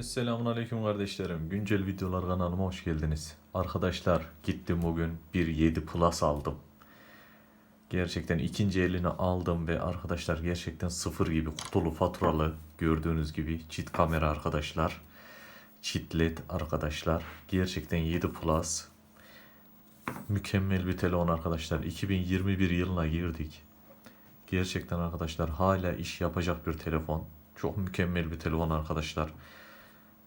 Esselamun Aleyküm kardeşlerim. Güncel videolar kanalıma hoş geldiniz. Arkadaşlar gittim bugün bir 7 Plus aldım. Gerçekten ikinci elini aldım ve arkadaşlar gerçekten sıfır gibi kutulu faturalı gördüğünüz gibi çift kamera arkadaşlar. Çift led arkadaşlar. Gerçekten 7 Plus. Mükemmel bir telefon arkadaşlar. 2021 yılına girdik. Gerçekten arkadaşlar hala iş yapacak bir telefon. Çok mükemmel bir telefon arkadaşlar.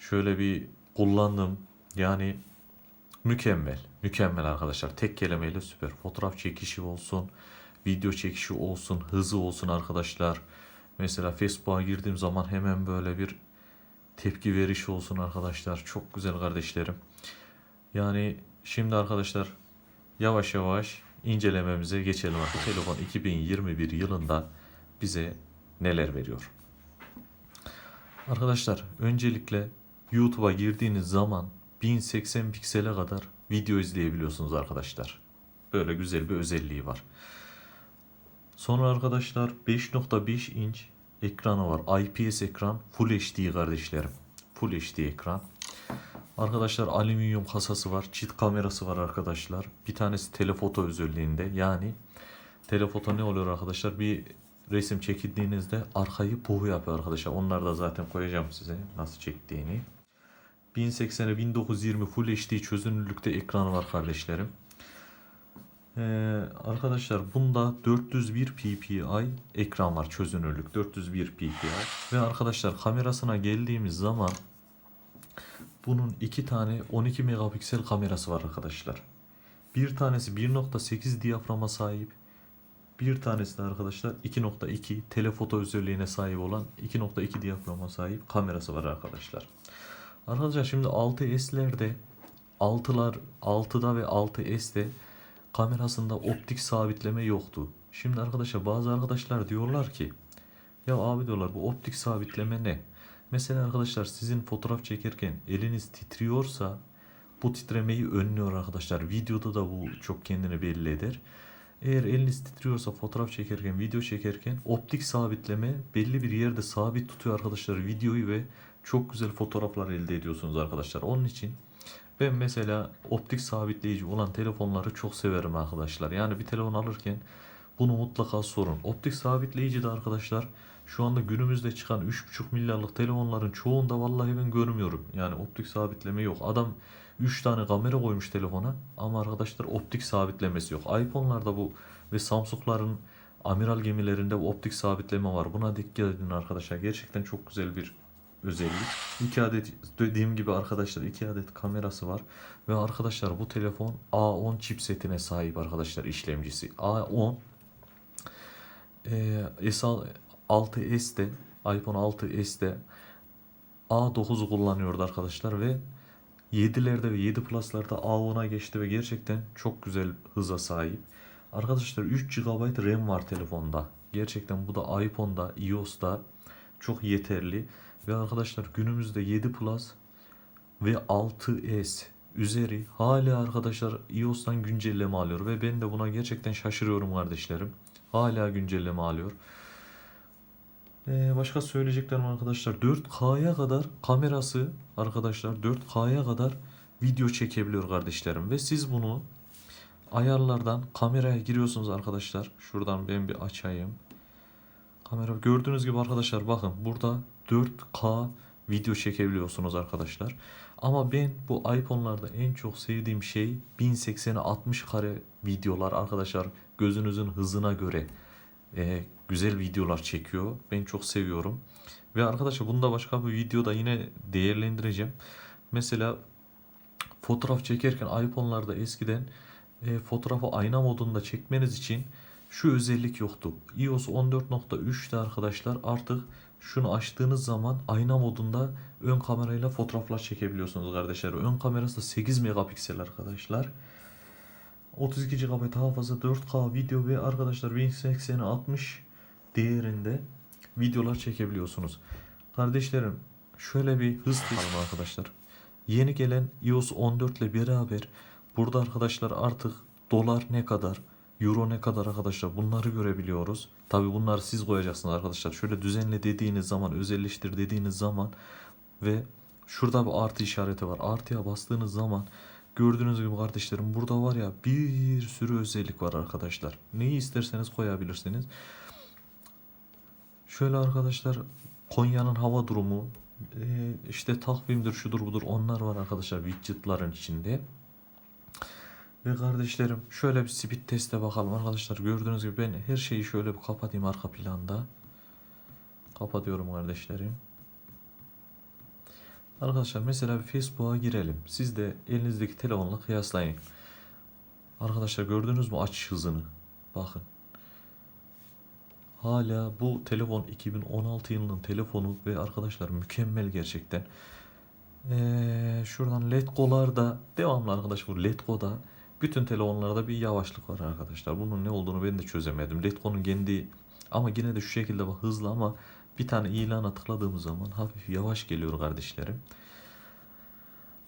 Şöyle bir kullandım. Yani mükemmel. Mükemmel arkadaşlar. Tek kelimeyle süper. Fotoğraf çekişi olsun, video çekişi olsun, hızı olsun arkadaşlar. Mesela Facebook'a girdiğim zaman hemen böyle bir tepki verişi olsun arkadaşlar. Çok güzel kardeşlerim. Yani şimdi arkadaşlar yavaş yavaş incelememize geçelim. Bu telefon 2021 yılında bize neler veriyor? Arkadaşlar öncelikle YouTube'a girdiğiniz zaman 1080 piksele kadar video izleyebiliyorsunuz arkadaşlar. Böyle güzel bir özelliği var. Sonra arkadaşlar 5.5 inç ekranı var. IPS ekran Full HD kardeşlerim. Full HD ekran. Arkadaşlar alüminyum kasası var. Çift kamerası var arkadaşlar. Bir tanesi telefoto özelliğinde. Yani telefoto ne oluyor arkadaşlar? Bir resim çekildiğinizde arkayı puhu yapıyor arkadaşlar. Onları da zaten koyacağım size nasıl çektiğini. 1080'e 1920 Full HD çözünürlükte ekranı var kardeşlerim. Ee, arkadaşlar bunda 401 ppi ekran var çözünürlük 401 ppi ve arkadaşlar kamerasına geldiğimiz zaman bunun iki tane 12 megapiksel kamerası var arkadaşlar. Bir tanesi 1.8 diyaframa sahip. Bir tanesi de arkadaşlar 2.2 telefoto özelliğine sahip olan 2.2 diyaframa sahip kamerası var arkadaşlar. Arkadaşlar şimdi 6S'lerde 6'lar 6'da ve 6S'te kamerasında optik sabitleme yoktu. Şimdi arkadaşlar bazı arkadaşlar diyorlar ki ya abi diyorlar bu optik sabitleme ne? Mesela arkadaşlar sizin fotoğraf çekerken eliniz titriyorsa bu titremeyi önlüyor arkadaşlar. Videoda da bu çok kendini belli eder. Eğer eliniz titriyorsa fotoğraf çekerken, video çekerken optik sabitleme belli bir yerde sabit tutuyor arkadaşlar videoyu ve çok güzel fotoğraflar elde ediyorsunuz arkadaşlar. Onun için ben mesela optik sabitleyici olan telefonları çok severim arkadaşlar. Yani bir telefon alırken bunu mutlaka sorun. Optik sabitleyici de arkadaşlar şu anda günümüzde çıkan 3.5 milyarlık telefonların çoğunda vallahi ben görmüyorum. Yani optik sabitleme yok. Adam 3 tane kamera koymuş telefona ama arkadaşlar optik sabitlemesi yok. iPhone'larda bu ve Samsung'ların amiral gemilerinde optik sabitleme var. Buna dikkat edin arkadaşlar. Gerçekten çok güzel bir özellik. 2 adet dediğim gibi arkadaşlar 2 adet kamerası var. Ve arkadaşlar bu telefon A10 chipsetine sahip arkadaşlar işlemcisi. A10 e, S6s'te iPhone 6s'te A9'u kullanıyordu arkadaşlar ve 7'lerde ve 7 Plus'larda A10'a geçti ve gerçekten çok güzel hıza sahip. Arkadaşlar 3 GB RAM var telefonda. Gerçekten bu da iPhone'da, iOS'ta çok yeterli. Ve arkadaşlar günümüzde 7 Plus ve 6S üzeri hala arkadaşlar iOS'tan güncelleme alıyor. Ve ben de buna gerçekten şaşırıyorum kardeşlerim. Hala güncelleme alıyor. Ee, başka söyleyeceklerim arkadaşlar 4K'ya kadar kamerası arkadaşlar 4K'ya kadar video çekebiliyor kardeşlerim ve siz bunu ayarlardan kameraya giriyorsunuz arkadaşlar. Şuradan ben bir açayım. Kamera gördüğünüz gibi arkadaşlar bakın burada 4K video çekebiliyorsunuz arkadaşlar. Ama ben bu iPhone'larda en çok sevdiğim şey 1080'e 60 kare videolar arkadaşlar gözünüzün hızına göre e, güzel videolar çekiyor. Ben çok seviyorum. Ve arkadaşlar bunda başka bir videoda yine değerlendireceğim. Mesela fotoğraf çekerken iPhone'larda eskiden e, fotoğrafı ayna modunda çekmeniz için şu özellik yoktu. iOS 14.3'te arkadaşlar artık şunu açtığınız zaman ayna modunda ön kamerayla fotoğraflar çekebiliyorsunuz kardeşler. Ön kamerası da 8 megapiksel arkadaşlar. 32 GB hafıza 4K video ve arkadaşlar 1080'e 60 değerinde videolar çekebiliyorsunuz. Kardeşlerim şöyle bir hız tutalım arkadaşlar. Yeni gelen iOS 14 ile beraber burada arkadaşlar artık dolar ne kadar, euro ne kadar arkadaşlar bunları görebiliyoruz. Tabi bunları siz koyacaksınız arkadaşlar. Şöyle düzenle dediğiniz zaman, özelleştir dediğiniz zaman ve Şurada bir artı işareti var. Artıya bastığınız zaman gördüğünüz gibi kardeşlerim burada var ya bir sürü özellik var arkadaşlar. Neyi isterseniz koyabilirsiniz. Şöyle arkadaşlar Konya'nın hava durumu işte takvimdir şudur budur onlar var arkadaşlar widgetların içinde. Ve kardeşlerim şöyle bir speed teste bakalım arkadaşlar. Gördüğünüz gibi ben her şeyi şöyle bir kapatayım arka planda. Kapatıyorum kardeşlerim. Arkadaşlar mesela bir Facebook'a girelim. Siz de elinizdeki telefonla kıyaslayın. Arkadaşlar gördünüz mü açış hızını? Bakın. Hala bu telefon 2016 yılının telefonu ve arkadaşlar mükemmel gerçekten. Ee, şuradan Letgo'larda devamlı arkadaş bu Letgo'da bütün telefonlarda bir yavaşlık var arkadaşlar. Bunun ne olduğunu ben de çözemedim. Letgo'nun kendi ama yine de şu şekilde bak hızlı ama bir tane ilana tıkladığımız zaman hafif yavaş geliyor kardeşlerim.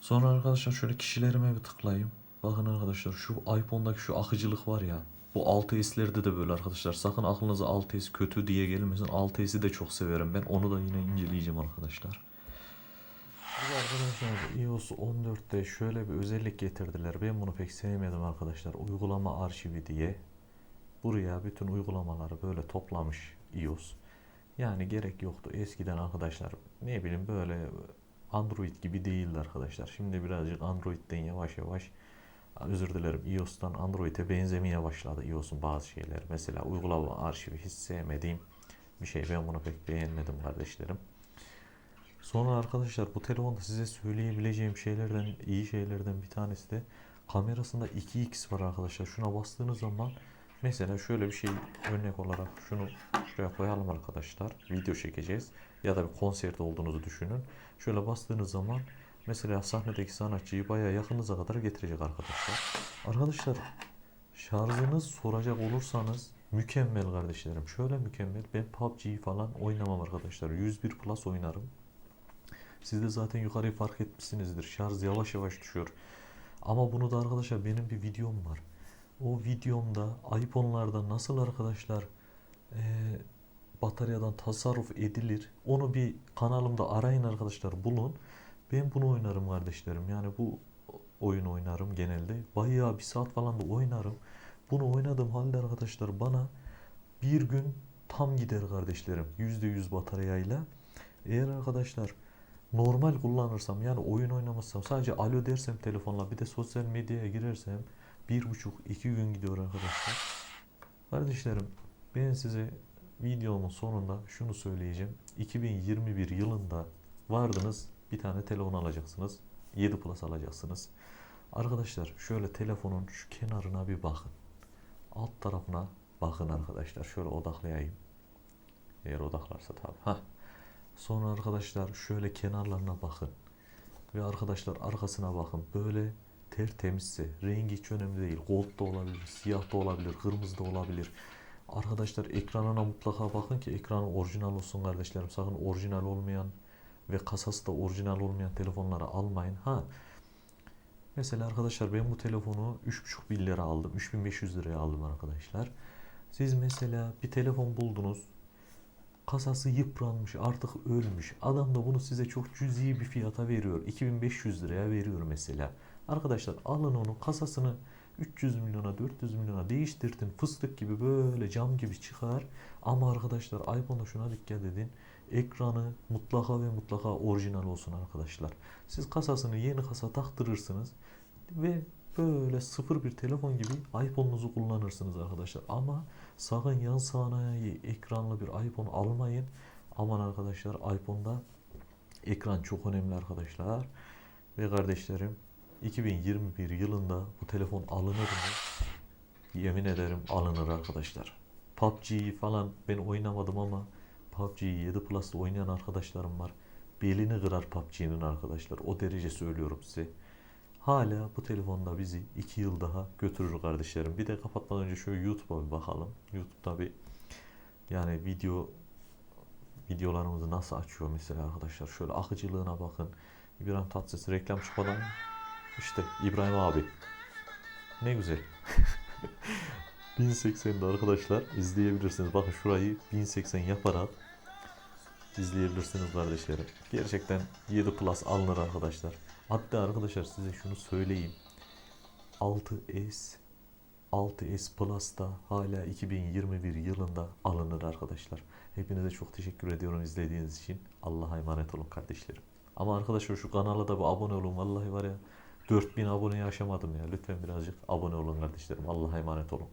Sonra arkadaşlar şöyle kişilerime bir tıklayayım. Bakın arkadaşlar şu iPhone'daki şu akıcılık var ya. Bu 6S'lerde de böyle arkadaşlar. Sakın aklınıza 6S kötü diye gelmesin. 6S'i de çok severim ben. Onu da yine inceleyeceğim arkadaşlar. Bu arkadaşlar iOS 14'te şöyle bir özellik getirdiler. Ben bunu pek sevmedim arkadaşlar. Uygulama arşivi diye. Buraya bütün uygulamaları böyle toplamış iOS. Yani gerek yoktu. Eskiden arkadaşlar ne bileyim böyle Android gibi değildi arkadaşlar. Şimdi birazcık Android'den yavaş yavaş özür dilerim iOS'tan Android'e benzemeye başladı iOS'un bazı şeyler. Mesela uygulama arşivi hiç sevmediğim bir şey. Ben bunu pek beğenmedim kardeşlerim. Sonra arkadaşlar bu telefonda size söyleyebileceğim şeylerden iyi şeylerden bir tanesi de kamerasında 2x var arkadaşlar. Şuna bastığınız zaman mesela şöyle bir şey örnek olarak şunu şuraya koyalım arkadaşlar. Video çekeceğiz ya da bir konserde olduğunuzu düşünün. Şöyle bastığınız zaman mesela sahnedeki sanatçıyı bayağı yakınıza kadar getirecek arkadaşlar. Arkadaşlar şarjınız soracak olursanız mükemmel kardeşlerim. Şöyle mükemmel. Ben PUBG'yi falan oynamam arkadaşlar. 101 Plus oynarım. Siz de zaten yukarıyı fark etmişsinizdir. Şarj yavaş yavaş düşüyor. Ama bunu da arkadaşlar benim bir videom var. O videomda iPhone'larda nasıl arkadaşlar e, bataryadan tasarruf edilir. Onu bir kanalımda arayın arkadaşlar bulun. Ben bunu oynarım kardeşlerim. Yani bu oyun oynarım genelde. Bayağı bir saat falan da oynarım. Bunu oynadığım halde arkadaşlar bana bir gün tam gider kardeşlerim. %100 bataryayla. Eğer arkadaşlar normal kullanırsam yani oyun oynamazsam sadece alo dersem telefonla bir de sosyal medyaya girersem bir buçuk iki gün gidiyor arkadaşlar. Kardeşlerim ben size videomun sonunda şunu söyleyeceğim. 2021 yılında vardınız bir tane telefon alacaksınız. 7 Plus alacaksınız. Arkadaşlar şöyle telefonun şu kenarına bir bakın. Alt tarafına bakın arkadaşlar. Şöyle odaklayayım. Eğer odaklarsa tabii. Hah. Sonra arkadaşlar şöyle kenarlarına bakın. Ve arkadaşlar arkasına bakın. Böyle tertemizse rengi hiç önemli değil. Gold da olabilir, siyah da olabilir, kırmızı da olabilir. Arkadaşlar ekranına mutlaka bakın ki ekranı orijinal olsun kardeşlerim. Sakın orijinal olmayan ve kasası da orijinal olmayan telefonları almayın. Ha Mesela arkadaşlar ben bu telefonu 3,5 bin lira aldım. 3500 liraya aldım arkadaşlar. Siz mesela bir telefon buldunuz. Kasası yıpranmış artık ölmüş. Adam da bunu size çok cüzi bir fiyata veriyor. 2500 liraya veriyor mesela. Arkadaşlar alın onu kasasını 300 milyona 400 milyona değiştirdin. Fıstık gibi böyle cam gibi çıkar. Ama arkadaşlar iPhone'da şuna dikkat edin. Ekranı mutlaka ve mutlaka orijinal olsun arkadaşlar. Siz kasasını yeni kasa taktırırsınız ve böyle sıfır bir telefon gibi iPhone'unuzu kullanırsınız arkadaşlar. Ama sakın yan sanayi ekranlı bir iPhone almayın. Aman arkadaşlar iPhone'da ekran çok önemli arkadaşlar. Ve kardeşlerim 2021 yılında bu telefon alınır mı? Yemin ederim alınır arkadaşlar. PUBG'yi falan ben oynamadım ama PUBG'yi 7 Plus'ta oynayan arkadaşlarım var. Belini kırar PUBG'nin arkadaşlar. O derece söylüyorum size. Hala bu telefonda bizi 2 yıl daha götürür kardeşlerim. Bir de kapatmadan önce şöyle YouTube'a bir bakalım. YouTube'da bir yani video videolarımızı nasıl açıyor mesela arkadaşlar. Şöyle akıcılığına bakın. İbrahim Tatlıses reklam çıkmadan işte İbrahim abi. Ne güzel. 1080'de arkadaşlar izleyebilirsiniz. Bakın şurayı 1080 yaparak izleyebilirsiniz kardeşlerim. Gerçekten 7 Plus alınır arkadaşlar. Hatta arkadaşlar size şunu söyleyeyim. 6S 6S Plus da hala 2021 yılında alınır arkadaşlar. Hepinize çok teşekkür ediyorum izlediğiniz için. Allah'a emanet olun kardeşlerim. Ama arkadaşlar şu kanala da bir abone olun. Vallahi var ya 4000 aboneyi aşamadım ya. Lütfen birazcık abone olun kardeşlerim. Allah'a emanet olun.